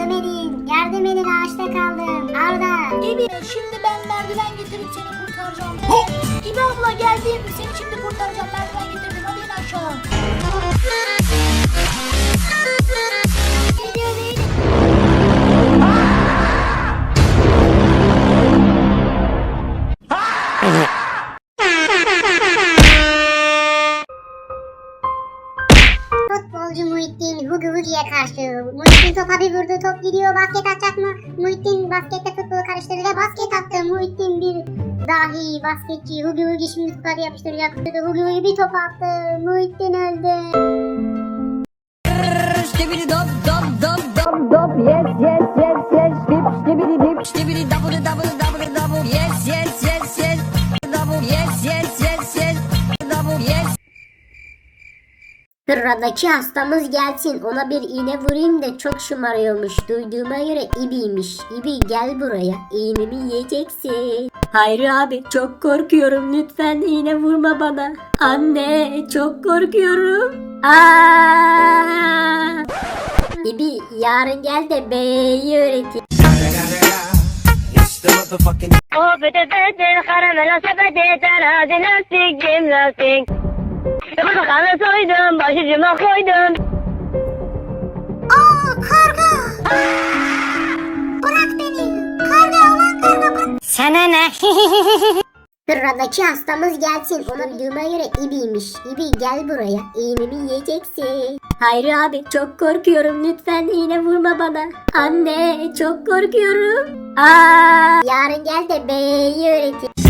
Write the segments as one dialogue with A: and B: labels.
A: Yardım edin. Yardım edin ağaçta kaldım. Arda.
B: İbi şimdi ben merdiven getirip seni kurtaracağım. İbi abla geldim seni şimdi kurtaracağım merdiven getirdim hadi in aşağı.
A: Hugi Hugi'ye karşı. Muhittin topa bir vurdu. Top gidiyor. Basket atacak mı? Muhittin baskette futbolu karıştırdı ve basket attı. Muhittin bir dahi basketçi. Hugi Hugi şimdi topu yapıştıracak. Hugi Hugi bir top attı. Muhittin öldü. Sıradaki hastamız gelsin. Ona bir iğne vurayım da çok şımarıyormuş. Duyduğuma göre ibiymiş. İbi gel buraya. İğnemi yiyeceksin. Hayır abi çok korkuyorum. Lütfen iğne vurma bana. Anne çok korkuyorum. Aa! İbi yarın gel de B'yi öğreteyim.
C: O bete bete karamela sepeti terazi lastik cim lastik Portakalı soydum başucuma koydum
A: Aa karga! Bırak beni! Karga olan karga bırak!
C: Sana ne?
A: Sıradaki hastamız gelsin. Ona duyduğuma göre ibiymiş. İbi gel buraya. İğnemi yiyeceksin. Hayır abi çok korkuyorum. Lütfen iğne vurma bana. Anne çok korkuyorum. Aa, yarın gel de B'yi öğreteyim.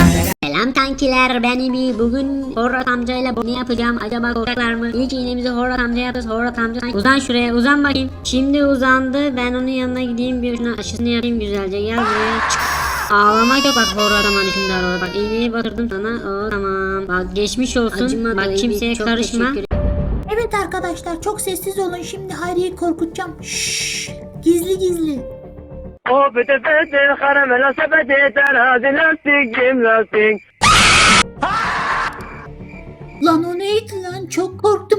A: Kankiler ben İbi. Bugün Horrat amcayla ne yapacağım acaba korkaklar mı? İlk iğnemizi Horrat amca yapacağız. Horrat amca uzan şuraya uzan bakayım. Şimdi uzandı. Ben onun yanına gideyim bir şuna aşısını yapayım güzelce. Gel buraya. Çık. Ağlamak yok bak horra zaman şimdi arada. Bak iğneyi batırdım sana. O tamam. Bak geçmiş olsun. bak kimseye karışma.
B: Evet arkadaşlar çok sessiz olun şimdi Hayri'yi korkutacağım. Şşş, gizli gizli.
C: O bete bete karamela sepeti terazi lastik cim lastik
B: Lan o neydi lan çok korktum.